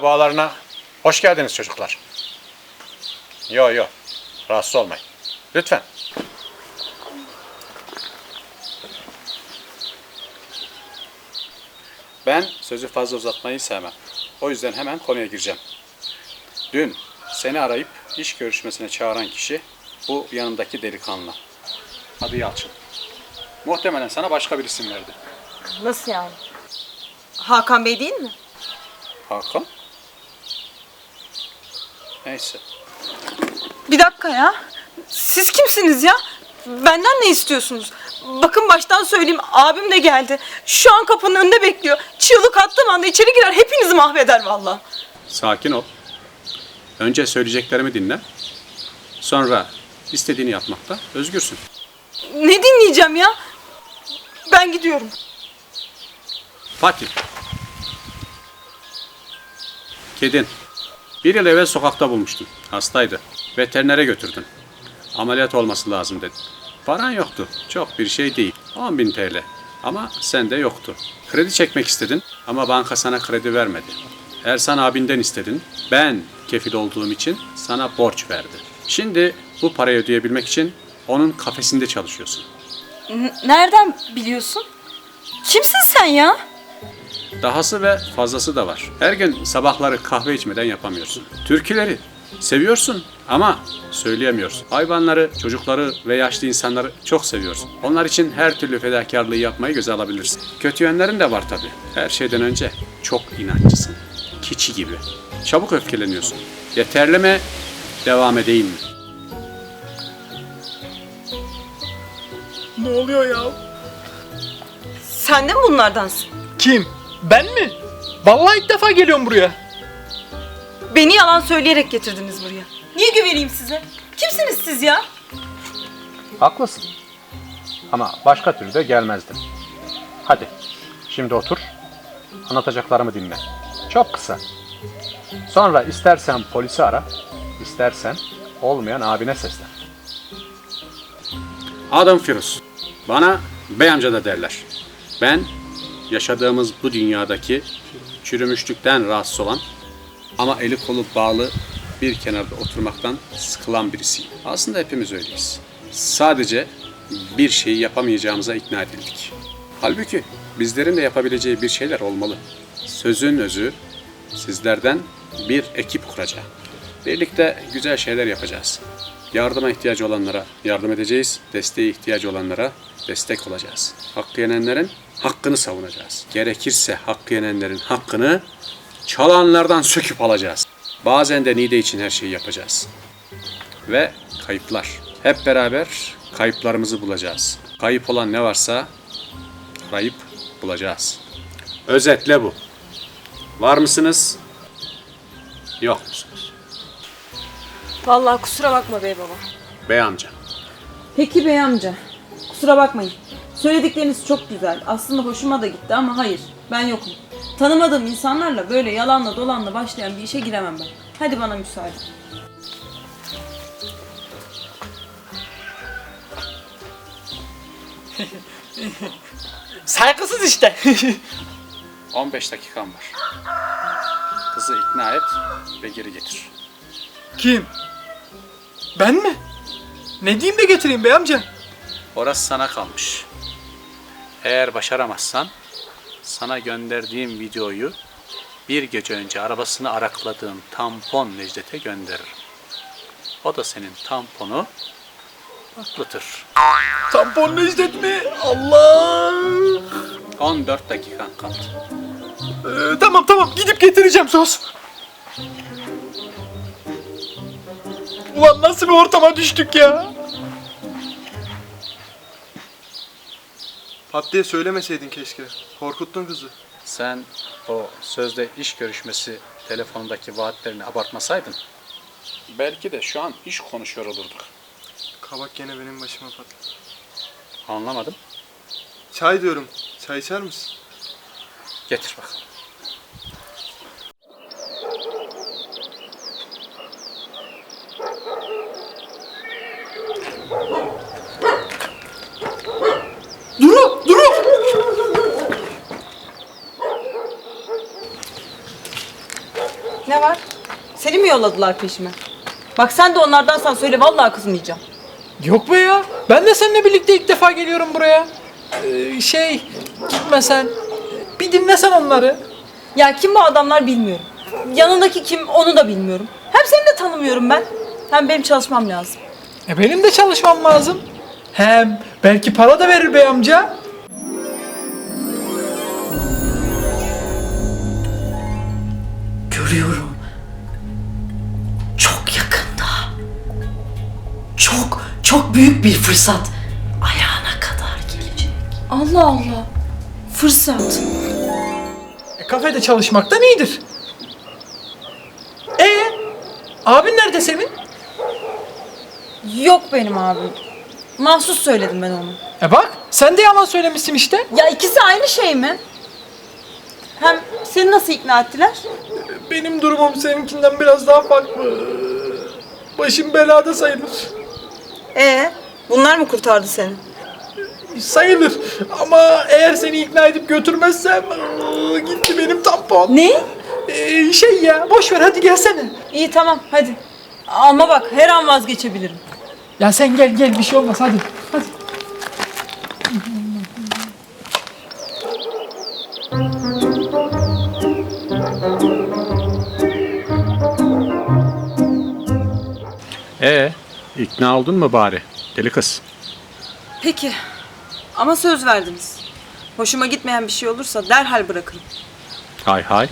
Bağlarına hoş geldiniz çocuklar. Yo yo, rahatsız olmayın. Lütfen. Ben sözü fazla uzatmayı sevmem. O yüzden hemen konuya gireceğim. Dün seni arayıp iş görüşmesine çağıran kişi bu yanındaki delikanlı. Adı Yalçın. Muhtemelen sana başka bir isim verdi. Nasıl yani? Hakan Bey değil mi? Hakan? Neyse. Bir dakika ya. Siz kimsiniz ya? Benden ne istiyorsunuz? Bakın baştan söyleyeyim abim de geldi. Şu an kapının önünde bekliyor. Çığlık attığım anda içeri girer hepinizi mahveder vallahi. Sakin ol. Önce söyleyeceklerimi dinle. Sonra istediğini yapmakta özgürsün. Ne dinleyeceğim ya? Ben gidiyorum. Fatih. Kedin. Bir yıl evvel sokakta bulmuştun. Hastaydı. Veterinere götürdün. Ameliyat olması lazım dedin. Paran yoktu. Çok bir şey değil. 10 bin TL. Ama sende yoktu. Kredi çekmek istedin ama banka sana kredi vermedi. Ersan abinden istedin. Ben kefil olduğum için sana borç verdi. Şimdi bu parayı ödeyebilmek için onun kafesinde çalışıyorsun. N- nereden biliyorsun? Kimsin sen ya? Dahası ve fazlası da var. Her gün sabahları kahve içmeden yapamıyorsun. Türküleri seviyorsun ama söyleyemiyorsun. Hayvanları, çocukları ve yaşlı insanları çok seviyorsun. Onlar için her türlü fedakarlığı yapmayı göze alabilirsin. Kötü yönlerin de var tabii. Her şeyden önce çok inatçısın. Keçi gibi. Çabuk öfkeleniyorsun. Yeterli mi? Devam edeyim mi? Ne oluyor ya? Sen de mi bunlardansın? Kim? Ben mi? Vallahi ilk defa geliyorum buraya. Beni yalan söyleyerek getirdiniz buraya. Niye güveneyim size? Kimsiniz siz ya? Haklısın. Ama başka türlü de gelmezdim. Hadi, şimdi otur. Anlatacaklarımı dinle. Çok kısa. Sonra istersen polisi ara, istersen olmayan abine seslen. Adım Firuz. Bana bey amca da derler. Ben yaşadığımız bu dünyadaki çürümüşlükten rahatsız olan ama eli kolu bağlı bir kenarda oturmaktan sıkılan birisiyim. Aslında hepimiz öyleyiz. Sadece bir şeyi yapamayacağımıza ikna edildik. Halbuki bizlerin de yapabileceği bir şeyler olmalı. Sözün özü sizlerden bir ekip kuracağım. Birlikte güzel şeyler yapacağız. Yardıma ihtiyacı olanlara yardım edeceğiz. Desteğe ihtiyacı olanlara destek olacağız. Hakkı yenenlerin hakkını savunacağız. Gerekirse hakkı yenenlerin hakkını çalanlardan söküp alacağız. Bazen de Nide için her şeyi yapacağız. Ve kayıplar. Hep beraber kayıplarımızı bulacağız. Kayıp olan ne varsa arayıp bulacağız. Özetle bu. Var mısınız? Yok musunuz? Vallahi kusura bakma bey baba. Bey amca. Peki bey amca. Kusura bakmayın. Söyledikleriniz çok güzel. Aslında hoşuma da gitti ama hayır. Ben yokum. Tanımadığım insanlarla böyle yalanla dolanla başlayan bir işe giremem ben. Hadi bana müsaade. Saygısız işte. 15 dakikan var. Kızı ikna et ve geri getir. Kim? Ben mi? Ne diyeyim de getireyim bey amca? Orası sana kalmış. Eğer başaramazsan sana gönderdiğim videoyu bir gece önce arabasını arakladığım tampon Necdet'e gönderirim. O da senin tamponu atlatır. Tampon Necdet mi? Allah! 14 dakikan kaldı. Ee, tamam tamam gidip getireceğim söz. Ulan nasıl bir ortama düştük ya? Pat diye söylemeseydin keşke. Korkuttun kızı. Sen o sözde iş görüşmesi telefonundaki vaatlerini abartmasaydın belki de şu an iş konuşuyor olurduk. Kabak gene benim başıma patladı. Anlamadım. Çay diyorum. Çay içer misin? Getir bakalım. Duru! Duru! var? Seni mi yolladılar peşime? Bak sen de onlardansan söyle vallahi kızmayacağım. Yok be ya. Ben de seninle birlikte ilk defa geliyorum buraya. Ee, şey gitmesen bir dinlesen onları. Ya kim bu adamlar bilmiyorum. Yanındaki kim onu da bilmiyorum. Hem seni de tanımıyorum ben. Hem benim çalışmam lazım. E benim de çalışmam lazım. Hem belki para da verir bey amca. Görüyorum. Çok, çok büyük bir fırsat. Ayağına kadar gelecek. Allah Allah. Fırsat. E, kafede çalışmaktan iyidir. E abin nerede senin? Yok benim abim. Mahsus söyledim ben onu. E bak sen de yalan söylemişsin işte. Ya ikisi aynı şey mi? Hem seni nasıl ikna ettiler? Benim durumum seninkinden biraz daha farklı. Başım belada sayılır. Ee, bunlar mı kurtardı seni? Sayılır. Ama eğer seni ikna edip götürmezsem ıı, gitti benim tampon. Ne? Ee, şey ya boş ver hadi gelsene. İyi tamam hadi. Ama bak her an vazgeçebilirim. Ya sen gel gel bir şey olmaz hadi. Hadi. İkna oldun mu bari? Deli kız. Peki. Ama söz verdiniz. Hoşuma gitmeyen bir şey olursa derhal bırakırım. Hay hay.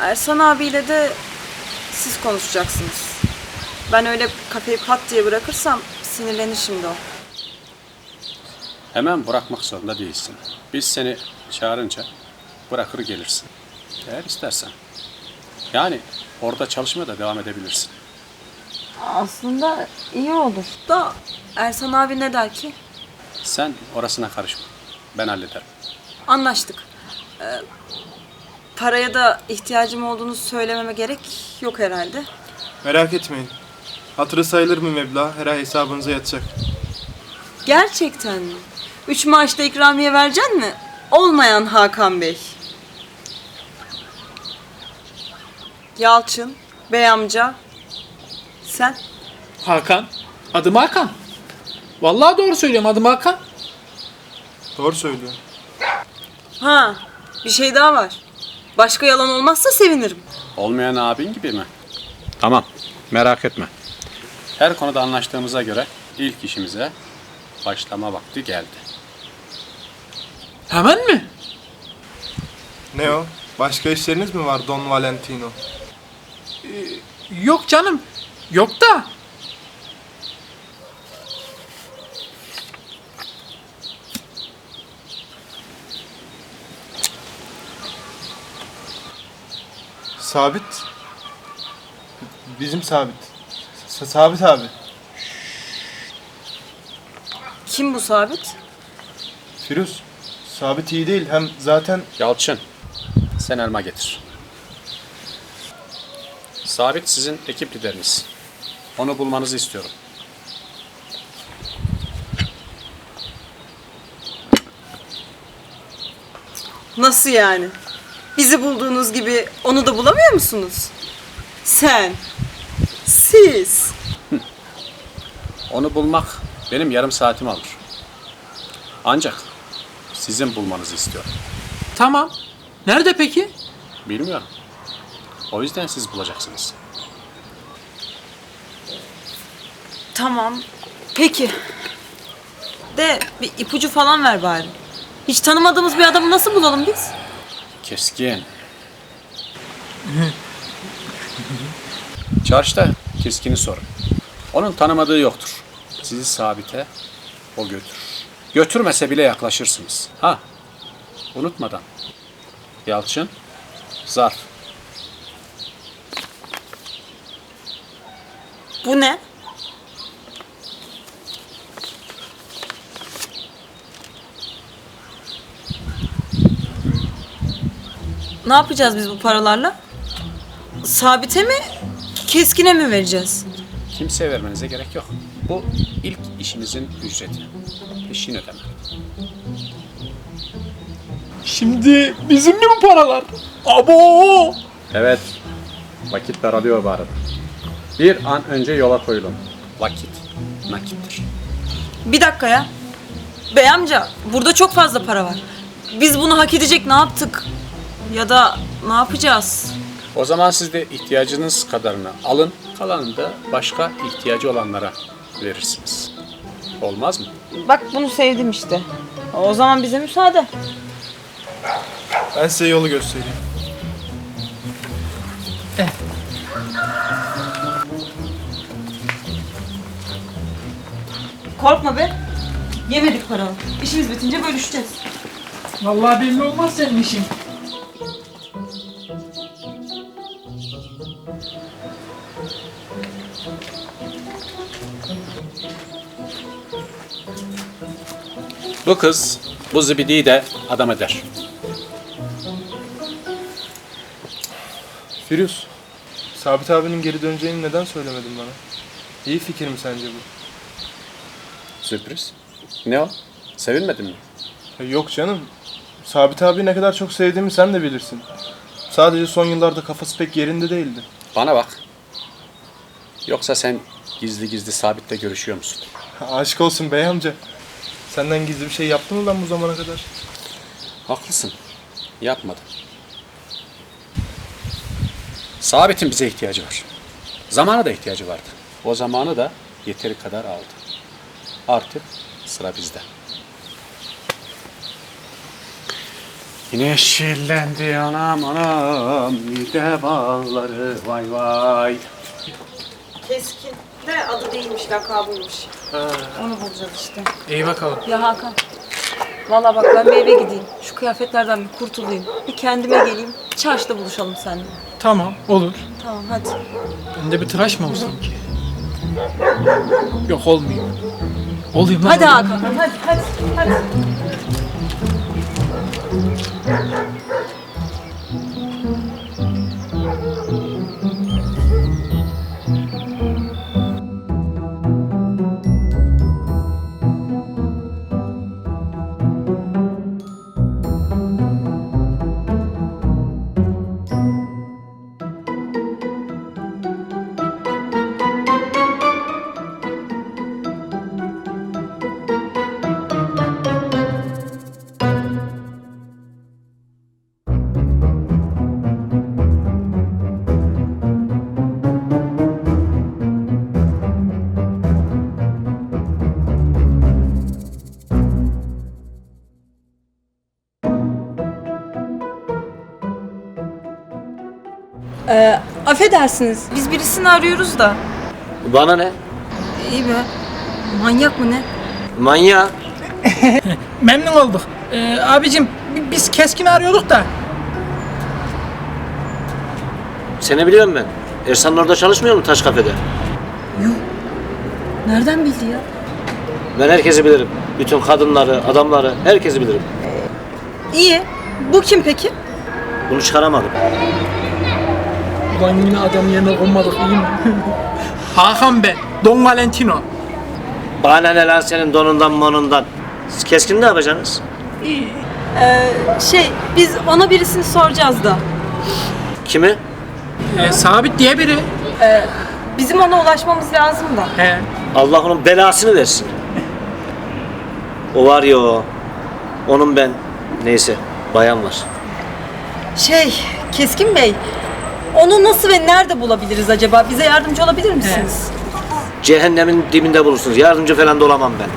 Ersan abiyle de siz konuşacaksınız. Ben öyle kafeyi pat diye bırakırsam sinirlenir şimdi o. Hemen bırakmak zorunda değilsin. Biz seni çağırınca bırakır gelirsin. Eğer istersen. Yani orada çalışmaya da devam edebilirsin. Aslında iyi olur. Da Ersan abi ne der ki? Sen orasına karışma. Ben hallederim. Anlaştık. Ee, paraya da ihtiyacım olduğunu söylememe gerek yok herhalde. Merak etmeyin. Hatırı sayılır mı meblağ? Her ay hesabınıza yatacak. Gerçekten mi? Üç maaşta ikramiye vereceksin mi? Olmayan Hakan Bey. Yalçın, Bey amca, sen? Hakan. Adım Hakan. Vallahi doğru söylüyorum adım Hakan. Doğru söylüyor. Ha, bir şey daha var. Başka yalan olmazsa sevinirim. Olmayan abin gibi mi? Tamam. Merak etme. Her konuda anlaştığımıza göre ilk işimize başlama vakti geldi. Hemen mi? Ne o? Başka işleriniz mi var Don Valentino? Yok canım. Yok da. Sabit. Bizim Sabit. S- sabit abi. Kim bu sabit? Firuz. Sabit iyi değil. Hem zaten Yalçın, sen elma getir. Sabit sizin ekip lideriniz. Onu bulmanızı istiyorum. Nasıl yani? Bizi bulduğunuz gibi onu da bulamıyor musunuz? Sen, siz. Onu bulmak benim yarım saatimi alır. Ancak sizin bulmanızı istiyorum. Tamam. Nerede peki? Bilmiyorum. O yüzden siz bulacaksınız. Tamam. Peki. De bir ipucu falan ver bari. Hiç tanımadığımız bir adamı nasıl bulalım biz? Keskin. Çarşıda Keskin'i sorun. Onun tanımadığı yoktur. Sizi sabite o götürür. Götürmese bile yaklaşırsınız. Ha, unutmadan. Yalçın, zarf. Bu ne? Ne yapacağız biz bu paralarla? Sabite mi, keskine mi vereceğiz? Kimseye vermenize gerek yok. Bu ilk işinizin ücreti. Peşin ödeme. Şimdi bizim mi bu paralar? Abo! Evet, vakit daralıyor bu arada. Bir an önce yola koyulun. Vakit nakittir. Bir dakika ya. Bey amca burada çok fazla para var. Biz bunu hak edecek ne yaptık? Ya da ne yapacağız? O zaman siz de ihtiyacınız kadarını alın, kalanını da başka ihtiyacı olanlara verirsiniz. Olmaz mı? Bak bunu sevdim işte. O zaman bize müsaade. Ben size yolu göstereyim. Korkma be. Yemedik paranı. İşimiz bitince bölüşeceğiz. Vallahi belli olmaz senin işin. Bu kız bu zibidiyi de adam eder. Firuz, Sabit abinin geri döneceğini neden söylemedin bana? İyi fikir mi sence bu? Sürpriz. Ne o? Sevinmedin mi? Ya Yok canım. Sabit abi ne kadar çok sevdiğimi sen de bilirsin. Sadece son yıllarda kafası pek yerinde değildi. Bana bak. Yoksa sen gizli gizli Sabit'le görüşüyor musun? Aşk olsun bey amca. Senden gizli bir şey yaptı mı lan bu zamana kadar? Haklısın. Yapmadım. Sabit'in bize ihtiyacı var. Zamana da ihtiyacı vardı. O zamanı da yeteri kadar aldı. Artık sıra bizde. Yine yeşillendi anam anam mide bağları vay vay. Keskin. De adı değilmiş, lakabıymış. Onu bulacağız işte. İyi bakalım. Ya Hakan. Vallahi bak ben bir eve gideyim. Şu kıyafetlerden bir kurtulayım. Bir kendime geleyim. Çarşıda buluşalım seninle. Tamam olur. Tamam hadi. Ben de bir tıraş mı olsam ki? Yok olmayayım. Olayım lan. Hadi olayım. Hakan. Hadi hadi hadi. Ee, affedersiniz. Biz birisini arıyoruz da. Bana ne? İyi be. Manyak mı ne? Manyak. Memnun olduk. Ee, abicim bi- biz keskin arıyorduk da. Seni biliyorum ben. Ersan orada çalışmıyor mu taş kafede? Nereden bildi ya? Ben herkesi bilirim. Bütün kadınları, adamları, herkesi bilirim. İyi. Bu kim peki? Bunu çıkaramadım. Ulan yine adam yerine konmadık iyi mi? Hakan ben. Don Valentino. Bana ne lan senin donundan monundan. Siz keskin ne yapacaksınız? Ee, şey biz ona birisini soracağız da. Kimi? Ee, sabit diye biri. Bizim ona ulaşmamız lazım da. He. Allah onun belasını versin. O var ya o. Onun ben. Neyse. Bayan var. Şey Keskin Bey. Onu nasıl ve nerede bulabiliriz acaba? Bize yardımcı olabilir misiniz? Cehennemin dibinde bulursunuz. Yardımcı falan da olamam ben.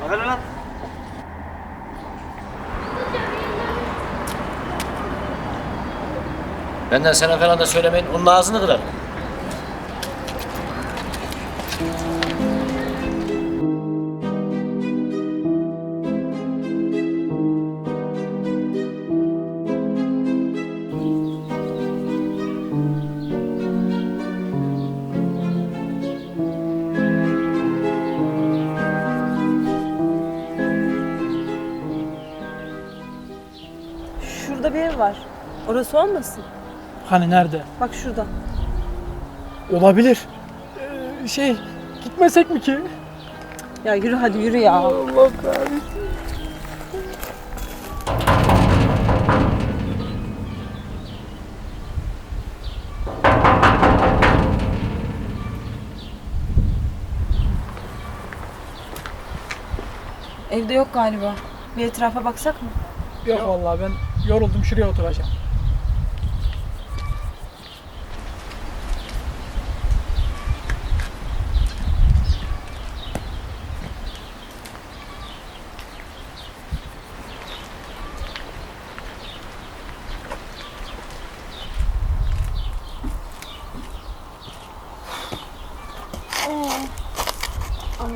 Bak hele lan. Benden sana falan da söylemeyin. Onun ağzını kırarım. Orası olmasın? Hani nerede? Bak şurada. Olabilir. Ee, şey gitmesek mi ki? Ya yürü hadi yürü ya. Allah kahretsin. Evde yok galiba. Bir etrafa baksak mı? Yok vallahi ben yoruldum şuraya oturacağım.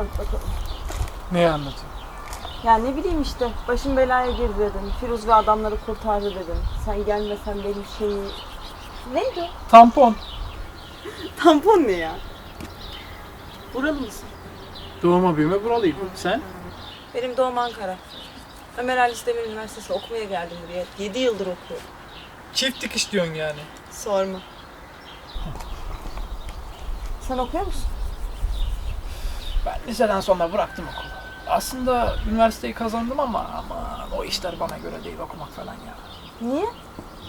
Anlat bakalım. Neyi anlatayım? Ya ne bileyim işte başım belaya girdi dedin. Firuz ve adamları kurtardı dedin. Sen gelmesen benim şeyi... Neydi o? Tampon. Tampon ne ya? Buralı mısın? Doğuma büyüme buralıyım. Sen? Benim doğum Ankara. Ömer Halis Demir Üniversitesi'ne okumaya geldim buraya. 7 yıldır okuyorum. Çift dikiş diyorsun yani. Sorma. Sen okuyor musun? Ben liseden sonra bıraktım okulu. Aslında üniversiteyi kazandım ama ama o işler bana göre değil okumak falan ya. Niye?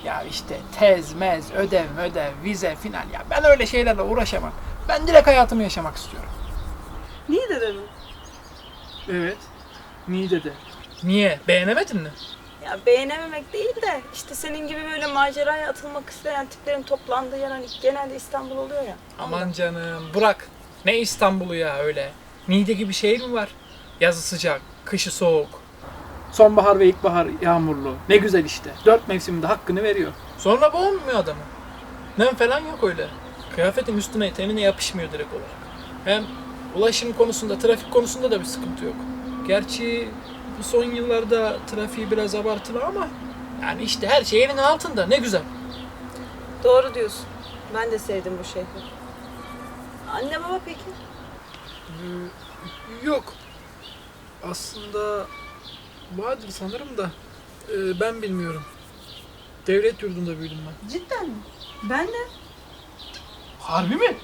Ya işte tez, mez, ödev, ödev, vize, final ya ben öyle şeylerle uğraşamam. Ben direkt hayatımı yaşamak istiyorum. Niye de dedim? Evet. Niye dedi? Niye? Beğenemedin mi? Ya beğenememek değil de işte senin gibi böyle maceraya atılmak isteyen tiplerin toplandığı yer hani genelde İstanbul oluyor ya. Aman canım bırak. Ne İstanbul'u ya öyle. Niğde gibi şehir mi var? Yazı sıcak, kışı soğuk. Sonbahar ve ilkbahar yağmurlu. Ne güzel işte. Dört mevsimde hakkını veriyor. Sonra boğulmuyor adamı. Nem falan yok öyle. Kıyafetin üstüne tenine yapışmıyor direkt olarak. Hem ulaşım konusunda, trafik konusunda da bir sıkıntı yok. Gerçi bu son yıllarda trafiği biraz abartılı ama yani işte her şey elinin altında. Ne güzel. Doğru diyorsun. Ben de sevdim bu şehri. Anne baba peki? Yok. Aslında vardır sanırım da e, ben bilmiyorum. Devlet yurdunda büyüdüm ben. Cidden mi? Ben de. Harbi mi?